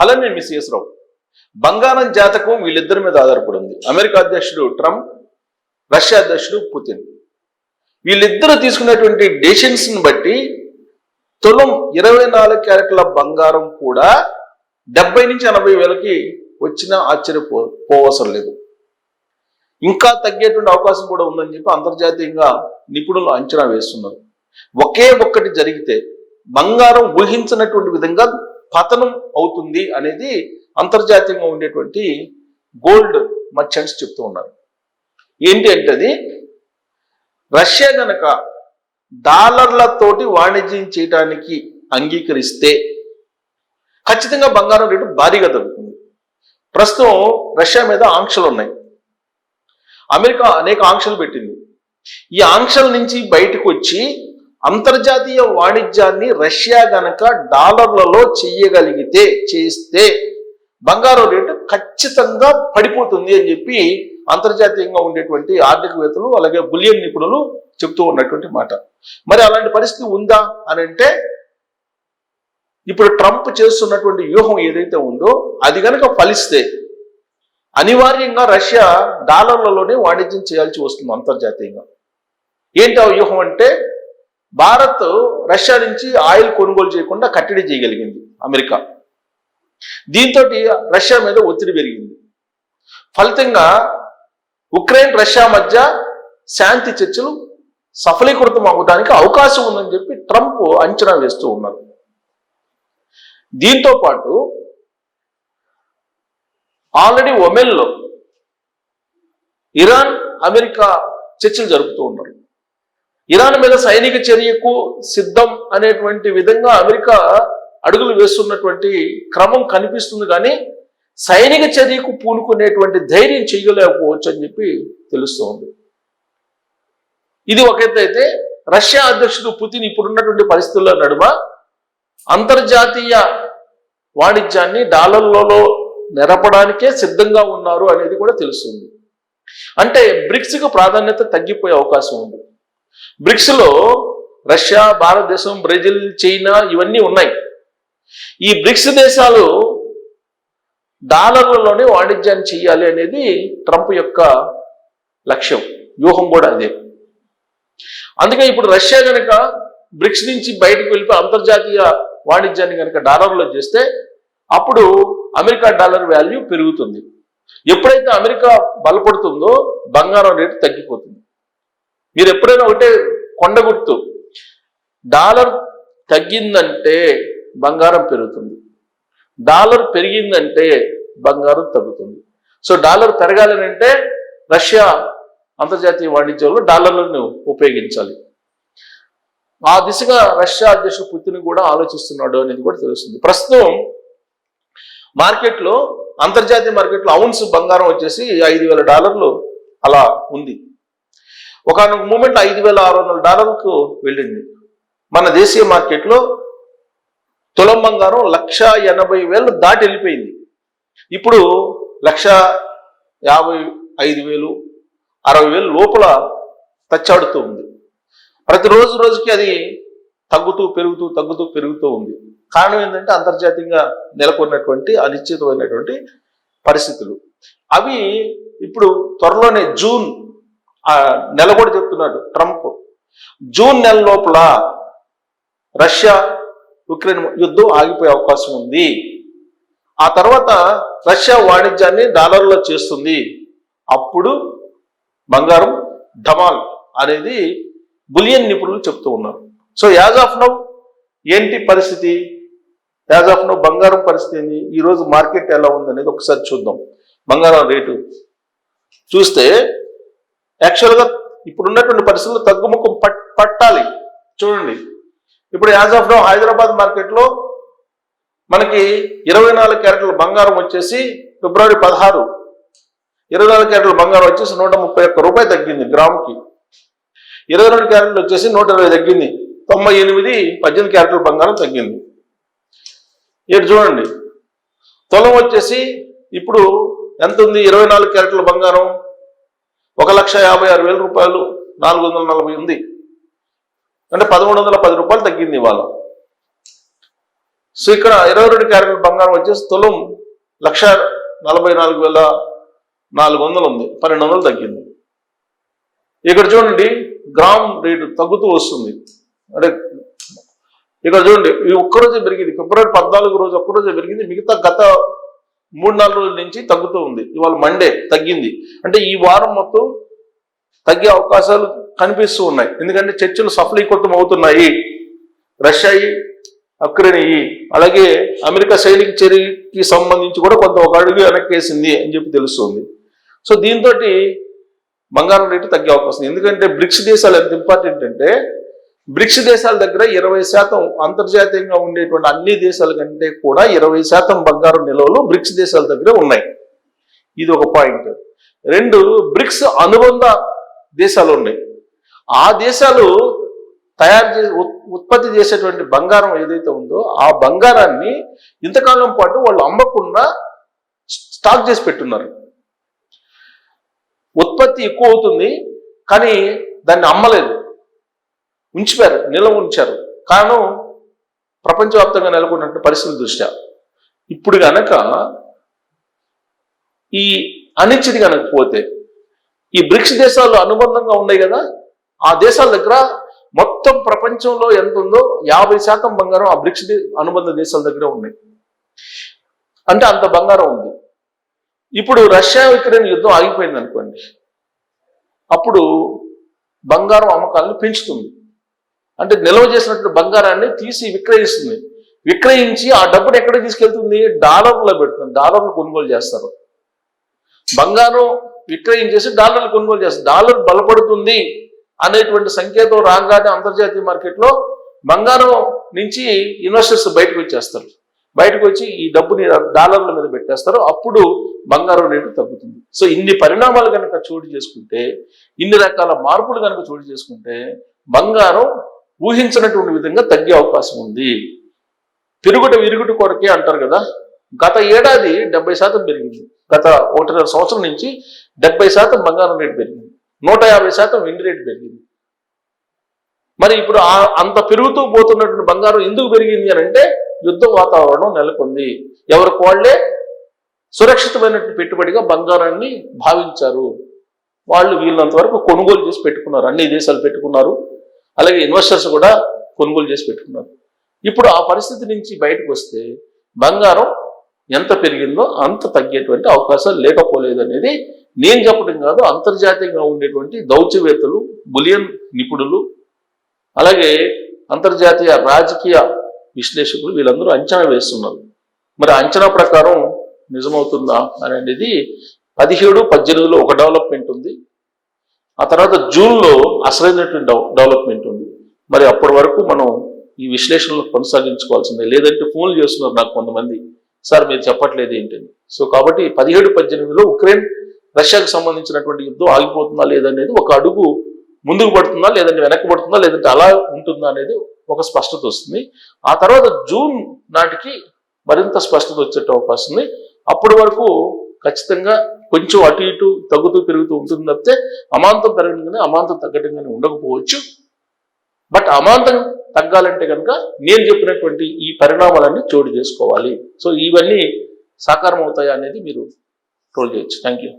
Hello నేను miss రావు. బంగారం జాతకం వీళ్ళిద్దరి మీద ఆధారపడి ఉంది అమెరికా అధ్యక్షుడు ట్రంప్ రష్యా అధ్యక్షుడు పుతిన్. వీళ్ళిద్దరూ తీసుకున్నటువంటి డెసిషన్స్ని బట్టి తులం ఇరవై నాలుగు క్యారెట్ల బంగారం కూడా డెబ్బై నుంచి ఎనభై వేలకి వచ్చినా ఆశ్చర్యపో పోవసరం లేదు. ఇంకా తగ్గేటువంటి అవకాశం కూడా ఉందని చెప్పి అంతర్జాతీయంగా నిపుణులు అంచనా వేస్తున్నారు. ఒకే ఒక్కటి జరిగితే బంగారం ఊహించినటువంటి విధంగా పతనం అవుతుంది అనేది అంతర్జాతీయంగా ఉండేటువంటి గోల్డ్ మర్చెంట్స్ చెప్తూ ఉన్నారు. ఏంటి అంటే అది? రష్యా గనక డాలర్లతోటి వాణిజ్యం చేయడానికి అంగీకరిస్తే ఖచ్చితంగా బంగారం రేటు భారీగా తగ్గుతుంది. ప్రస్తుతం రష్యా మీద ఆంక్షలు ఉన్నాయి. అమెరికా అనేక ఆంక్షలు పెట్టింది. ఈ ఆంక్షల నుంచి బయటకు వచ్చి అంతర్జాతీయ వాణిజ్యాన్ని రష్యా గనక డాలర్లలో చెయ్యగలిగితే చేస్తే బంగారం రేటు ఖచ్చితంగా పడిపోతుంది అని చెప్పి అంతర్జాతీయంగా ఉండేటువంటి ఆర్థికవేత్తలు అలాగే బులియన్ నిపుణులు చెప్తూ ఉన్నటువంటి మాట. మరి అలాంటి పరిస్థితి ఉందా అని అంటే ఇప్పుడు ట్రంప్ చేస్తున్నటువంటి వ్యూహం ఏదైతే ఉందో అది కనుక ఫలిస్తే అనివార్యంగా రష్యా డాలర్లలోనే వాణిజ్యం చేయాల్సి వస్తుంది అంతర్జాతీయంగా. ఏంటి ఆ వ్యూహం అంటే భారత్ రష్యా నుంచి ఆయిల్ కొనుగోలు చేయకుండా కట్టడి చేయగలిగింది అమెరికా. దీంతో రష్యా మీద ఒత్తిడి పెరిగింది. ఫలితంగా ఉక్రెయిన్ రష్యా మధ్య శాంతి చర్చలు సఫలీకృతం అవ్వడానికి అవకాశం ఉందని చెప్పి ట్రంప్ అంచనా వేస్తూ ఉన్నారు. దీంతో పాటు ఆల్రెడీ ఒమెన్లో ఇరాన్ అమెరికా చర్చలు జరుపుతూ ఉన్నారు. ఇరాన్ మీద సైనిక చర్యకు సిద్ధం అనేటువంటి విధంగా అమెరికా అడుగులు వేస్తున్నటువంటి క్రమం కనిపిస్తుంది కానీ సైనిక చర్యకు పూనుకునేటువంటి ధైర్యం చేయలేకపోవచ్చు అని చెప్పి తెలుస్తోంది. ఇది ఒక అయితే రష్యా అధ్యక్షుడు పుతిన్ ఇప్పుడున్నటువంటి పరిస్థితుల నడుమ అంతర్జాతీయ వాణిజ్యాన్ని డాలర్లలో నిరపడానికే సిద్ధంగా ఉన్నారు అనేది కూడా తెలుస్తుంది. అంటే బ్రిక్స్కు ప్రాధాన్యత తగ్గిపోయే అవకాశం ఉంది. బ్రిక్స్లో రష్యా భారతదేశం బ్రెజిల్ చైనా ఇవన్నీ ఉన్నాయి. ఈ బ్రిక్స్ దేశాలు డాలర్లలోనే వాణిజ్యాన్ని చేయాలి అనేది ట్రంప్ యొక్క లక్ష్యం వ్యూహం కూడా అదే. అందుకే ఇప్పుడు రష్యా కనుక బ్రిక్స్ నుంచి బయటకు వెళ్ళిపోయి అంతర్జాతీయ వాణిజ్యాన్ని కనుక డాలర్లో చేస్తే అప్పుడు అమెరికా డాలర్ వాల్యూ పెరుగుతుంది. ఎప్పుడైతే అమెరికా బలపడుతుందో బంగారం రేటు తగ్గిపోతుంది. మీరు ఎప్పుడైనా ఒకటే కొండ గుర్తు డాలర్ తగ్గిందంటే బంగారం పెరుగుతుంది. డాలర్ పెరిగిందంటే బంగారం తగ్గుతుంది. సో డాలర్ పెరగాలని అంటే రష్యా అంతర్జాతీయ వాణిజ్యంలో డాలర్లను ఉపయోగించాలి. ఆ దిశగా రష్యా అధ్యక్షుడు పుతిన్ కూడా ఆలోచిస్తున్నాడు అనేది కూడా తెలుస్తుంది. ప్రస్తుతం మార్కెట్లో అంతర్జాతీయ మార్కెట్లో అవున్స్ బంగారం వచ్చేసి ఐదు వేల డాలర్లు అలా ఉంది. ఒక మూమెంట్ ఐదు వేల ఆరు వందల డాలర్లకు వెళ్ళింది. మన దేశీయ మార్కెట్లో తులం బంగారం లక్ష ఎనభై వేలు దాటి వెళ్ళిపోయింది. ఇప్పుడు లక్ష యాభై ఐదు వేలు అరవై వేలు లోపల తచ్చాడుతూ ఉంది. ప్రతిరోజు రోజుకి అది తగ్గుతూ పెరుగుతూ తగ్గుతూ పెరుగుతూ ఉంది. కారణం ఏంటంటే అంతర్జాతీయంగా నెలకొన్నటువంటి అనిశ్చితమైనటువంటి పరిస్థితులు. అవి ఇప్పుడు త్వరలోనే జూన్ నెల కూడా చెప్తున్నాడు ట్రంప్. జూన్ నెల లోపల రష్యా ఉక్రెయిన్ యుద్ధం ఆగిపోయే అవకాశం ఉంది. ఆ తర్వాత రష్యా వాణిజ్యాన్ని డాలర్లో చేస్తుంది. అప్పుడు బంగారం ధమాల్ అనేది బులియన్ నిపుణులు చెప్తూ ఉన్నారు. సో యాజ్ ఆఫ్ నౌ ఏంటి పరిస్థితి? యాజ్ ఆఫ్ నౌ బంగారం పరిస్థితి ఏంటి ఈరోజు మార్కెట్ ఎలా ఉంది అనేది ఒకసారి చూద్దాం. బంగారం రేటు చూస్తే యాక్చువల్గా ఇప్పుడు ఉన్నటువంటి పరిస్థితుల్లో తగ్గుముఖం పట్టాలి. చూడండి. ఇప్పుడు యాజ్ ఆఫ్ నౌ హైదరాబాద్ మార్కెట్లో మనకి ఇరవై నాలుగు క్యారెట్ల బంగారం వచ్చేసి ఫిబ్రవరి పదహారు. ఇరవై నాలుగు క్యారెట్ల బంగారం వచ్చేసి నూట ముప్పై ఒక్క రూపాయి తగ్గింది గ్రాముకి. ఇరవై రెండు క్యారెట్లు వచ్చేసి నూట ఇరవై తగ్గింది. తొంభై ఎనిమిది పద్దెనిమిది క్యారెట్ల బంగారం తగ్గింది. ఇటు చూడండి. తొలం వచ్చేసి ఇప్పుడు ఎంత ఉంది ఇరవై నాలుగు క్యారెట్ల బంగారం. ఒక లక్ష యాభై ఆరు వేల రూపాయలు నాలుగు వందల నలభై ఉంది. అంటే పదమూడు వందల పది రూపాయలు తగ్గింది ఇవాళ. సో ఇక్కడ ఇరవై రెండు క్యారెట్ బంగారం వచ్చేసి తులం లక్ష నలభై నాలుగు వేల నాలుగు వందలు ఉంది. పన్నెండు వందలు తగ్గింది. ఇక్కడ చూడండి గ్రామ్ రేటు తగ్గుతూ వస్తుంది. అంటే ఇక్కడ చూడండి ఈ ఒక్కరోజే పెరిగింది. ఫిబ్రవరి పద్నాలుగు రోజు ఒక్కరోజే పెరిగింది. మిగతా గత మూడు నాలుగు రోజుల నుంచి తగ్గుతూ ఉంది. ఇవాళ మండే తగ్గింది. అంటే ఈ వారం మొత్తం తగ్గే అవకాశాలు కనిపిస్తూ ఉన్నాయి. ఎందుకంటే చర్చలు సఫలీకృతం అవుతున్నాయి. రష్యాయి అక్రనియి అలాగే అమెరికా సైనిక చర్యకి సంబంధించి కూడా కొంత ఒక అడుగు వెనక్కేసింది అని చెప్పి తెలుస్తుంది. సో దీంతో బంగారం రేటు తగ్గే అవకాశం ఎందుకంటే బ్రిక్స్ దేశాలు ఎంత ఇంపార్టెంట్ అంటే బ్రిక్స్ దేశాల దగ్గర ఇరవై శాతం అంతర్జాతీయంగా ఉండేటువంటి అన్ని దేశాల కంటే కూడా ఇరవై శాతం బంగారం నిల్వలు బ్రిక్స్ దేశాల దగ్గర ఉన్నాయి. ఇది ఒక పాయింట్. రెండు బ్రిక్స్ అనుబంధ దేశాలు ఉన్నాయి. ఆ దేశాలు తయారు చేసి ఉత్- ఉత్పత్తి చేసేటువంటి బంగారం ఏదైతే ఉందో ఆ బంగారాన్ని ఇంతకాలం పాటు వాళ్ళు అమ్మకుండా స్టాక్ చేసి పెట్టున్నారు. ఉత్పత్తి ఎక్కువ అవుతుంది కానీ దాన్ని అమ్మలేదు. ఉంచిపోయారు నిల్వ ఉంచారు. కారణం ప్రపంచవ్యాప్తంగా నెలకొన్నట్టు పరిస్థితుల దృష్ట్యా. ఇప్పుడు గనక ఈ అనిశ్చితి కనుక పోతే ఈ బ్రిక్స్ దేశాలు అనుబంధంగా ఉన్నాయి కదా ఆ దేశాల దగ్గర మొత్తం ప్రపంచంలో ఎంత ఉందో యాభై శాతం బంగారం ఆ బ్రిక్స్ అనుబంధ దేశాల దగ్గర ఉన్నాయి. అంటే అంత బంగారం ఉంది. ఇప్పుడు రష్యా ఉక్రెయిన్ యుద్ధం ఆగిపోయింది అనుకోండి అప్పుడు బంగారం అమ్మకాలను పెంచుతుంది. అంటే నిల్వ చేసినటువంటి బంగారాన్ని తీసి విక్రయిస్తుంది. విక్రయించి ఆ డబ్బును ఎక్కడ తీసుకెళ్తుంది? డాలర్లో పెడుతుంది. డాలర్లు కొనుగోలు చేస్తారు. బంగారం విక్రయించేసి డాలర్లు కొనుగోలు చేస్తారు. డాలర్ బలపడుతుంది అనేటువంటి సంకేతం రాగానే అంతర్జాతీయ మార్కెట్లో బంగారం నుంచి ఇన్వెస్టర్స్ బయటకు వచ్చేస్తారు. బయటకు వచ్చి ఈ డబ్బుని డాలర్ల మీద పెట్టేస్తారు. అప్పుడు బంగారం రేటు తగ్గుతుంది. సో ఇన్ని పరిణామాలు కనుక చోటు చేసుకుంటే ఇన్ని రకాల మార్పులు కనుక చోటు చేసుకుంటే బంగారం ఊహించినటువంటి విధంగా తగ్గే అవకాశం ఉంది. తిరుగుట విరుగుట కొరకే అంటారు కదా గత ఏడాది డెబ్బై శాతం పెరిగింది. గత ఒకటిన్నర సంవత్సరం నుంచి డెబ్బై శాతం బంగారం రేటు పెరిగింది. నూట యాభై శాతం వెండి రేటు పెరిగింది. మరి ఇప్పుడు అంత పెరుగుతూ పోతున్నటువంటి బంగారం ఎందుకు పెరిగింది అని అంటే యుద్ధ వాతావరణం నెలకొంది. ఎవరికి వాళ్ళే సురక్షితమైనటువంటి పెట్టుబడిగా బంగారాన్ని భావించారు. వాళ్ళు వీళ్ళంత వరకు కొనుగోలు చేసి పెట్టుకున్నారు. అన్ని దేశాలు పెట్టుకున్నారు. అలాగే ఇన్వెస్టర్స్ కూడా కొనుగోలు చేసి పెట్టుకున్నారు. ఇప్పుడు ఆ పరిస్థితి నుంచి బయటకు వస్తే బంగారం ఎంత పెరిగిందో అంత తగ్గేటువంటి అవకాశాలు లేకపోలేదు అనేది నేను చెప్పడం కాదు అంతర్జాతీయంగా ఉండేటువంటి దౌత్యవేత్తలు బులియన్ నిపుణులు అలాగే అంతర్జాతీయ రాజకీయ విశ్లేషకులు వీళ్ళందరూ అంచనా వేస్తున్నారు. మరి అంచనా ప్రకారం నిజమవుతుందా అనేది పదిహేడు పద్దెనిమిదిలో ఒక డెవలప్ ఆ తర్వాత జూన్లో అసలైనటువంటి డెవలప్మెంట్ ఉంది. మరి అప్పటి వరకు మనం ఈ విశ్లేషణలు కొనసాగించుకోవాల్సిందే. లేదంటే ఫోన్లు చేస్తున్నారు నాకు కొంతమంది. సార్ మీరు చెప్పట్లేదు ఏంటని. సో కాబట్టి పదిహేడు పద్దెనిమిదిలో ఉక్రెయిన్ రష్యాకు సంబంధించినటువంటి యుద్ధం ఆగిపోతుందా లేదనేది ఒక అడుగు ముందుకు పడుతుందా లేదంటే వెనక్కి పడుతుందా లేదంటే అలా ఉంటుందా అనేది ఒక స్పష్టత వస్తుంది. ఆ తర్వాత జూన్ నాటికి మరింత స్పష్టత వచ్చేట అవకాశం ఉంది. అప్పటి వరకు ఖచ్చితంగా కొంచెం అటు ఇటు తగ్గుతూ పెరుగుతూ ఉంటుంది తప్పితే అమాంతం పెరగడం కానీ అమాంతం తగ్గడం కానీ ఉండకపోవచ్చు. బట్ అమాంతం తగ్గాలంటే కనుక నేను చెప్పినటువంటి ఈ పరిణామాలన్నీ చోటు చేసుకోవాలి. సో ఇవన్నీ సాకారం అవుతాయా అనేది మీరు ట్రోల్ చేయొచ్చు. Thank you